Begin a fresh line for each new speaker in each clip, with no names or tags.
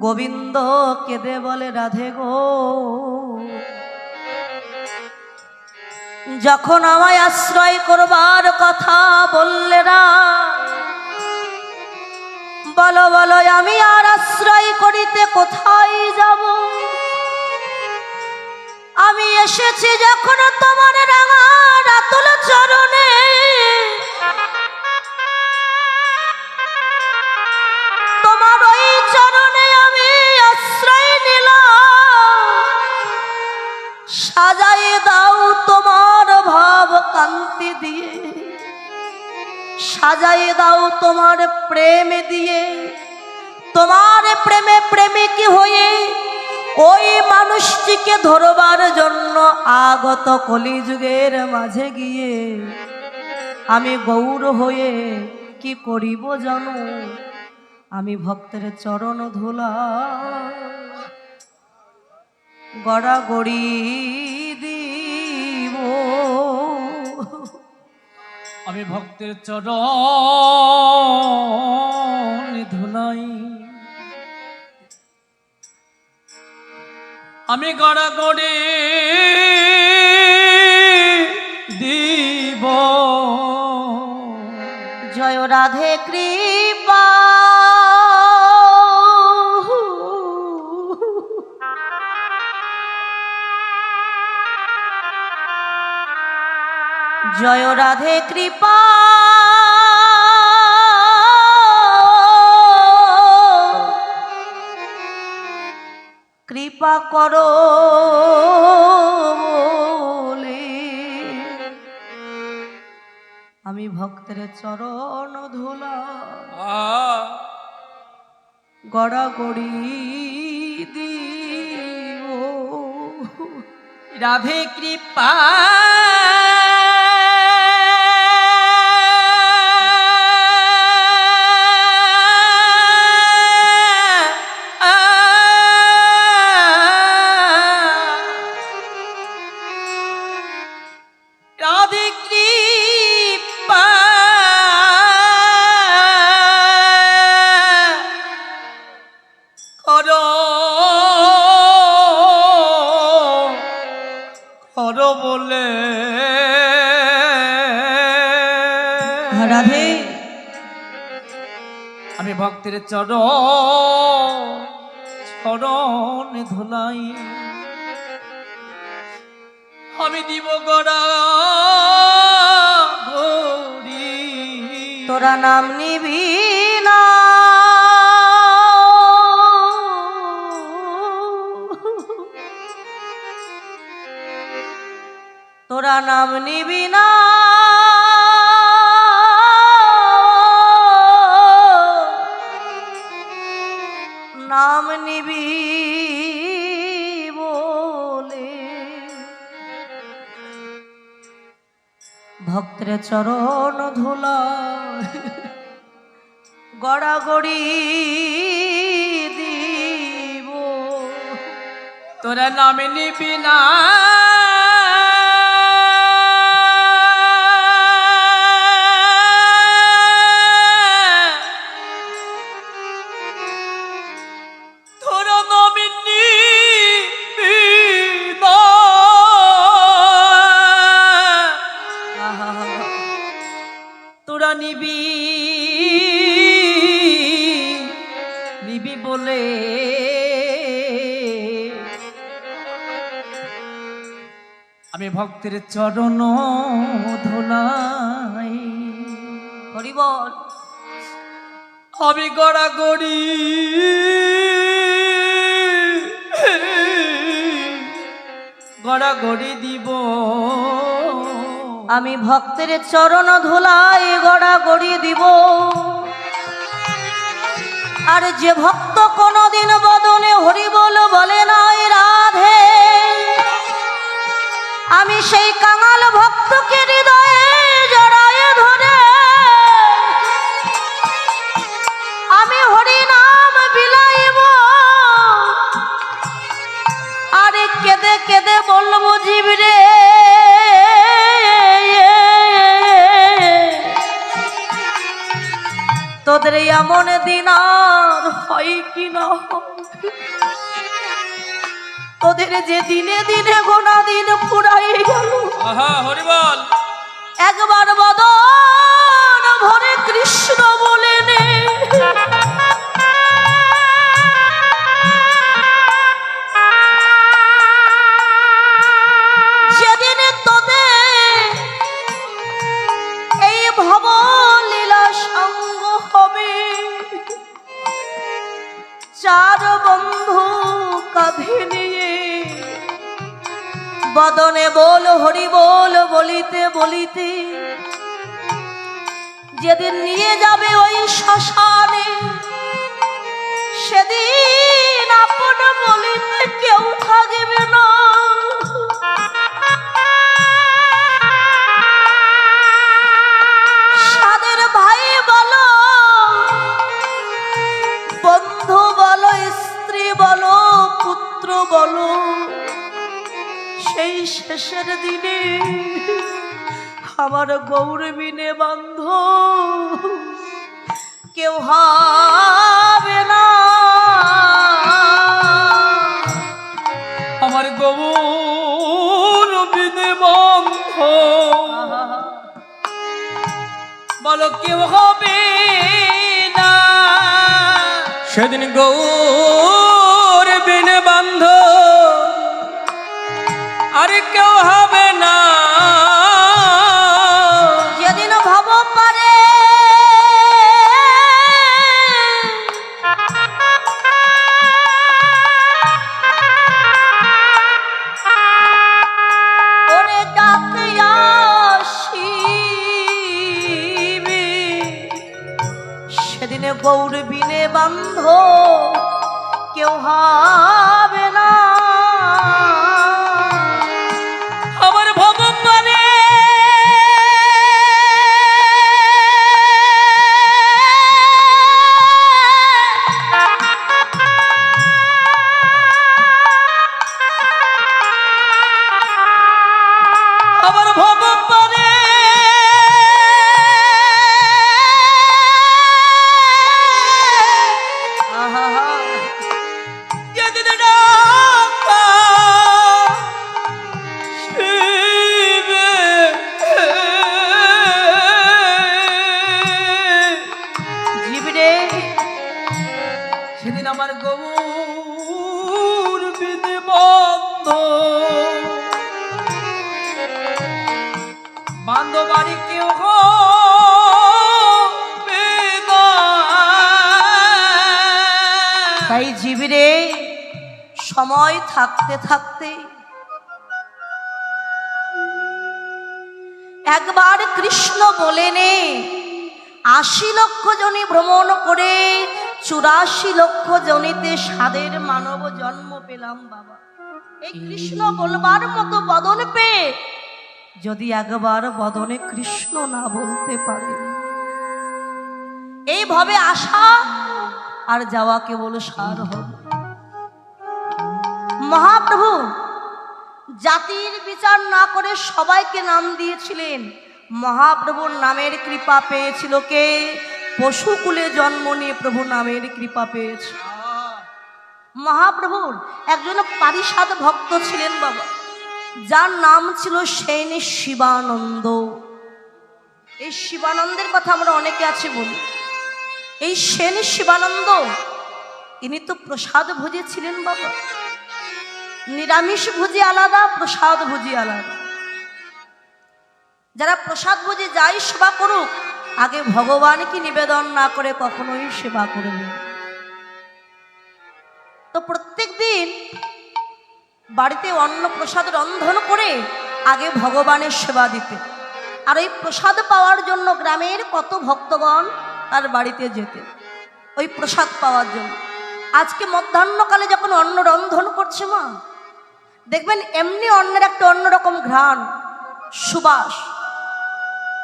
গোবিন্দ কেঁদে বলে, রাধে গো। যখন আমায় আশ্রয় করবার কথা বললে না, বলো বলো, আমি আর আশ্রয় করিতে কোথায় যাব? আমি এসেছি যখন তোমার রাঙা রাতুল চরণে। কান্তি দিয়ে সাজাই দাও তোমার প্রেম দিয়ে। তোমার প্রেমে প্রেমিক হয়ে ওই মানুষটিকে ধরবার জন্য আগত কলিযুগের মাঝে গিয়ে আমি গৌর হয়ে কি করিব জানো? আমি ভক্তের চরণ ধুলা, গড়াগড়ি
আমি ভক্তের চরণ ধুলাই। আমি গড়া গড়ে দিব।
জয় রাধে কৃপা। জয় রাধে কৃপা। কৃপা করো আমি ভক্তের চরণ ধুলা। গড়াগড়ি দিব।
রাধে কৃপা। রাধে। আমি ভক্তের চরণ চরণ ধুলাই। আমি দিব গড়া
তোরা নাম নিবি না। তোরা নাম নিবি না। চরণ ধুলা। গড়াগড়ি দিব।
তোরা নামে নিবি না। ভক্তের চরণ ধোলাই।
হরি বল।
আমি গড়া গড়ি গড়া গড়ি দিব।
আমি ভক্তের চরণ ধুলাই গড়াগড়ি দিব। আর যে ভক্ত কোনদিন বদনে হরি বল বলে নাই আমি সেই কাঙাল ভক্তকে হৃদয়ে জড়ায় ধরে। আমি হরি নাম বিলাইব। আরে কেঁদে কেঁদে বলব জীব রে। তোদের এমন দিন আর হয় হয় কি না? হয় তোদের যে দিনে দিনে গোনা দিন ফুরাই গেল।
আহা হরিবল।
একবার বদন ভরে কৃষ্ণ বলে নে যেদিন তোদের এই ভব লীলা সঙ্গ হবে চার বন্ধু কাঁধে নিয়ে বদনে বল, হরি বল, বলিতে বলিতে। যেদিন নিয়ে যাবে ওই শ্মশানে, সেদিন আপন বলিতে কেউ থাকবে না। শেষের দিনে আমার গৌরবিনে বন্ধ। কেউ হবে না।
আমার গৌর বিনে বন্ধ। বলো কেউ হবে না। সেদিন গৌর বিনে বন্ধ। আরে কেউ হবে না।
যেদিন ভব সেদিনে গৌর বিনে বান্ধ কেউ হবে না। সময় থাকতে থাকতে একবার কৃষ্ণ বলেনে, আশি লক্ষ জনে ভ্রমণ করে চুরাশি লক্ষ জনিতে স্বাদের মানব জন্ম পেলাম, বাবা। এই কৃষ্ণ বলবার মতো বদন পেয়ে যদি একবার বদনে কৃষ্ণ না বলতে পারে। এইভাবে আসা আর যাওয়া কেবল সার হবে। মহাপ্রভু, জাতির বিচার না করে সবাইকে নাম দিয়েছিলেন। মহাপ্রভুর নামের কৃপা পেয়েছিল কে? পশুকুলে জন্ম নিয়ে প্রভু নামের কৃপা পেয়েছে। মহাপ্রভুর একজন পারিষাদ ভক্ত ছিলেন বাবা, যার নাম ছিল সেন শিবানন্দ। এই শিবানন্দের কথা আমরা অনেকে আছে বলি। এই সেন শিবানন্দ, ইনি তো প্রসাদ ভোজে ছিলেন বাবা। নিরামিষ ভোজি আলাদা, প্রসাদ ভোজি আলাদা। যারা প্রসাদ ভোজে যাই সেবা করুক, আগে ভগবানকে নিবেদন না করে কখনোই সেবা করবে তো প্রত্যেক দিন বাড়িতে অন্ন প্রসাদ রন্ধন করে আগে ভগবানের সেবা দিতে। আর ওই প্রসাদ পাওয়ার জন্য গ্রামের কত ভক্তগণ তার বাড়িতে যেতে। ওই প্রসাদ পাওয়ার জন্য। আজকে মধ্যাহ্নকালে যখন অন্ন রন্ধন করছে মা দেখবেন এমনি অন্যের একটা অন্যরকম ঘ্রাণ, সুবাস।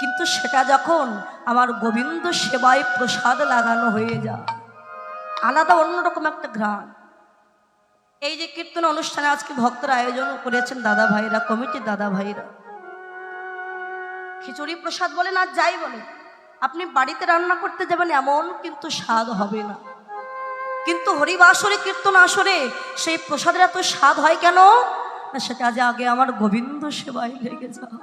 কিন্তু সেটা যখন আমার গোবিন্দ সেবায় প্রসাদ লাগানো হয়ে যায়, আলাদা অন্যরকম একটা ঘ্রাণ। এই যে কীর্তন অনুষ্ঠানে আজকে ভক্তরা আয়োজন করেছেন দাদা ভাইরা, কমিটির দাদা ভাইরা। খিচুড়ি প্রসাদ বলেন আর যাই বলে আপনি বাড়িতে রান্না করতে যাবেন এমন কিন্তু স্বাদ হবে না। কিন্তু হরিবাসরে কীর্তন আসরে সেই প্রসাদের এত স্বাদ হয় কেন? সেটা যে আগে আমার গোবিন্দ সেবায় লেগে যায়।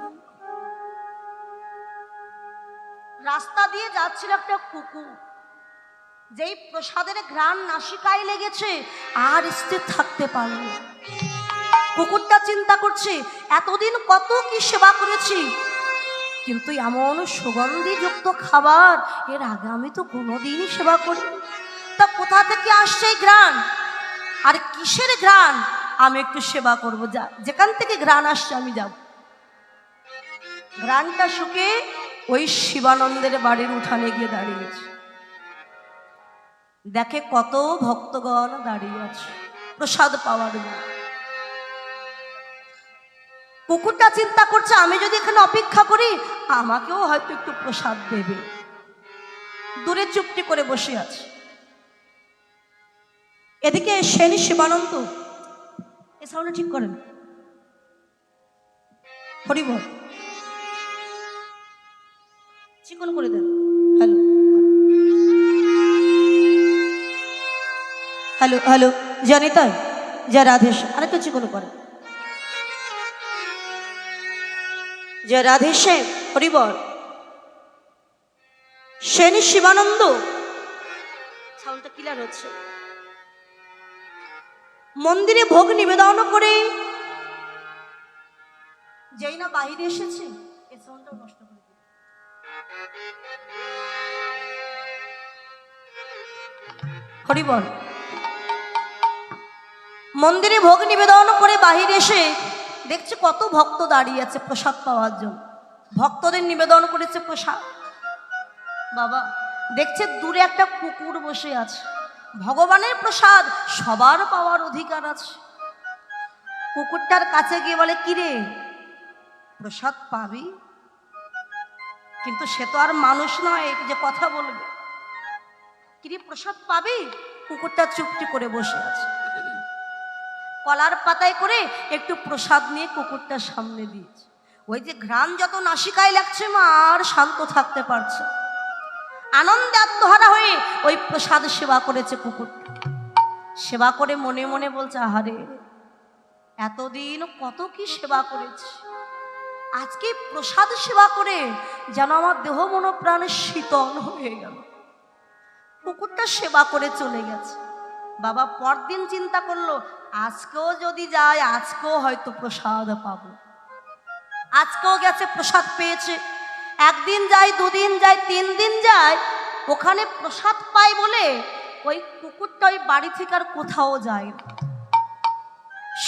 রাস্তা দিয়ে যাচ্ছিল একটা কুকুর। যেই প্রসাদের ঘ্রাণ নাসিকায় লেগেছে, আর স্থির থাকতে পারল। কুকুরটা চিন্তা করছে, এতদিন কত কি সেবা করেছি। কিন্তু এমন সুগন্ধিযুক্ত খাবার, এর আগে আমি তো কোনোদিনই সেবা করি তা কোথা থেকে আসছে এই ঘ্রাণ? আর কিসের ঘ্রাণ? আমি একটু সেবা করব, যা, যেখান থেকে ঘ্রাণ আসছে আমি যাব। ঘ্রাণটা শুকে ওই শিবানন্দের বাড়ির উঠানে গিয়ে দাঁড়িয়েছে দেখে কত ভক্তগণ দাঁড়িয়ে আছে, প্রসাদ পাওয়ার জন্য। কুকুরটা চিন্তা করছে, আমি যদি এখানে অপেক্ষা করি, আমাকেও হয়তো একটু প্রসাদ দেবে। দূরে চুপটি করে বসে আছে। এদিকে সেনী শিবানন্দ এ সাউন্ড ঠিক করেন। হরিবল চিকন করে দেন। হ্যালো হ্যালো হ্যালো জানি তাই যা রাধেশ, আরেকটা চিকন করেন। জয় রাধে শ্যাম হরিবল সেনী শিবানন্দ সাউন্ডটা ক্লিয়ার হচ্ছে। মন্দিরে ভোগ নিবেদন করে। যেই না বাহিরে এসেছে নষ্ট করে হরিবল মন্দিরে ভোগ নিবেদন করে বাহিরে এসে দেখছে কত ভক্ত দাঁড়িয়ে আছে প্রসাদ পাওয়ার জন্য। ভক্তদের নিবেদন করেছে প্রসাদ। বাবা, দেখছে দূরে একটা কুকুর বসে আছে। ভগবানের প্রসাদ, সবার পাওয়ার অধিকার আছে। কুকুরটার কাছে গিয়ে বলে, কিরে, প্রসাদ পাবি? কিন্তু সে তো আর মানুষ নয় যে কথা বলবে। কিরে, প্রসাদ পাবি? কুকুরটা চুপটি করে বসে আছে। কলার পাতায় করে একটু প্রসাদ নিয়ে কুকুরটার সামনে দিয়েছে। ওই যে ঘ্রাণ যত নাসিকায় লাগছে, মা, আর শান্ত থাকতে পারছে। আনন্দে আত্মহারা হয়ে ওই প্রসাদ সেবা করেছে কুকুরটা সেবা করে মনে মনে বলছে, আহারে, এতদিন কত কি সেবা করেছি। আজকে প্রসাদ সেবা করে যেন আমার দেহ মন প্রাণ শীতল হয়ে গেল। কুকুরটা সেবা করে চলে গেছে। বাবা পরদিন চিন্তা করল, আজকেও যদি যায়, আজকেও হয়তো প্রসাদ পাবো। আজকেও গেছে, প্রসাদ পেয়েছে। একদিন যায়, দুদিন যায় তিন দিন যায়, ওখানে প্রসাদ পায় বলে ওই কুকুরটা ওই বাড়ি থেকে আর কোথাও যায়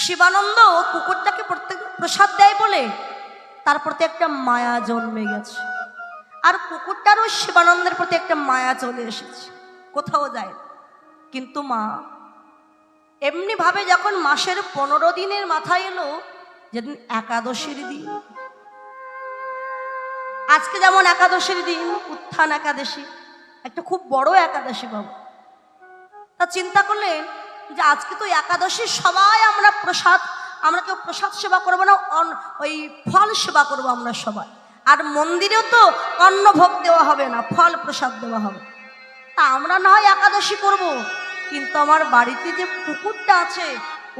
শিবানন্দ কুকুরটাকে প্রত্যেক প্রসাদ দেয় বলে তার প্রতি একটা মায়া জন্মে গেছে। আর কুকুরটারও শিবানন্দের প্রতি একটা মায়া চলে এসেছে। কোথাও যায় কিন্তু মা এমনি ভাবে যখন মাসের পনেরো দিনের মাথায় এলো, যেদিন একাদশীর দিন আজকে যেমন একাদশীর দিন, উত্থান একাদশী, একটা খুব বড় একাদশী বাবু। তা চিন্তা করলেন যে আজকে তো একাদশী সবাই আমরা প্রসাদ, আমরা কেউ প্রসাদ সেবা করব না ওই ফল সেবা করব আমরা সবাই। আর মন্দিরেও তো অন্ন ভোগ দেওয়া হবে না, ফল প্রসাদ দেওয়া হবে। তা আমরা না হয় একাদশী করব, কিন্তু আমার বাড়িতে যে পুকুরটা আছে,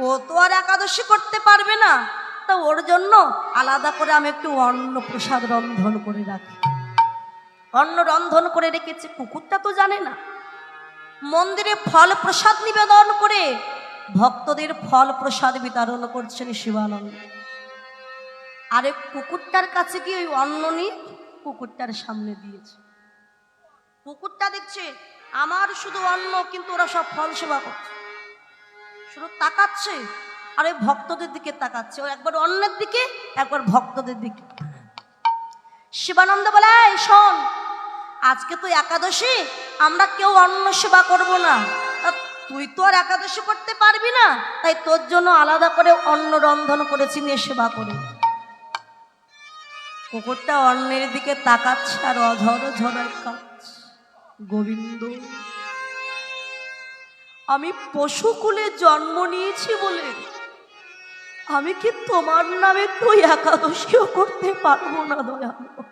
ও তো আর একাদশী করতে পারবে না। তা ওর জন্য আলাদা করে আমি একটু অন্ন প্রসাদ রন্ধন করে রাখি। অন্ন রন্ধন করে রেখেছে, কুকুরটা তো জানে না। মন্দিরে ফল প্রসাদ নিবেদন করে ভক্তদের ফল প্রসাদ বিতরণ করছেন শিবানন্দ। আরে কুকুরটার কাছে গিয়ে ওই অন্ন নিয়ে কুকুরটার সামনে দিয়েছে। কুকুরটা দেখছে, আমার শুধু অন্ন, কিন্তু ওরা সব ফল সেবা করছে। শুধু তাকাচ্ছে আর ওই ভক্তদের দিকে তাকাচ্ছে। ও একবার অন্যের দিকে, একবার ভক্তদের দিকে। শিবানন্দ বলে শোন, আজকে তো একাদশী, আমরা কেউ অন্ন সেবা করব না। তুই তো আর একাদশী করতে পারবি না, তাই তোর জন্য আলাদা করে অন্ন রন্ধন করেছি, নিয়ে সেবা করে। কুকুরটা অন্যের দিকে তাকাচ্ছে আর অঝর ঝরায় কাঁদছে গোবিন্দ, আমি পশুকুলে জন্ম নিয়েছি বলে আমি কি তোমার নামে তো একাদশীও করতে পারব না, দয়ালু?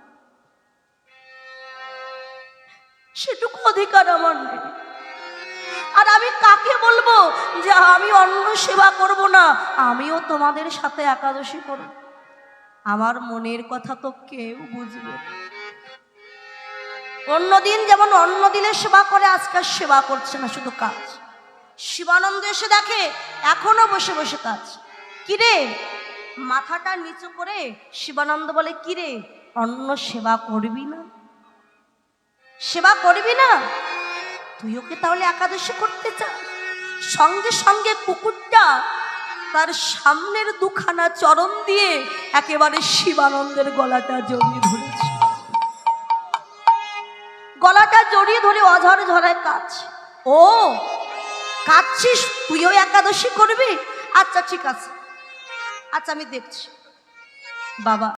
সেটুকু অধিকার আমার নেই। আর আমি কাকে বলব যে আমি অন্য সেবা করব না? আমিও তোমাদের সাথে একাদশী করব। আমার মনের কথা তো কেউ বুঝবে। অন্যদিন যেমন অন্য দিলে সেবা করে আজকাল সেবা করছে না, শুধু কাজ। শিবানন্দ এসে দেখে, এখনও বসে বসে কাজ। কিরে? মাথাটা নিচু করে শিবানন্দ বলে, কিরে অন্য সেবা করবি না? সেবা করবি না? তুই ওকে তাহলে একাদশী করতে চাস সঙ্গে সঙ্গে কুকুরটা তার সামনের দুখানা চরণ দিয়ে একেবারে শিবানন্দের গলাটা জড়িয়ে ধরেছে। গলাটা জড়িয়ে ধরে অঝর ঝরায় কাজ ও, কাঁদছিস? তুইও একাদশী করবি? আচ্ছা ঠিক আছে। আচ্ছা আমি দেখছি। বাবা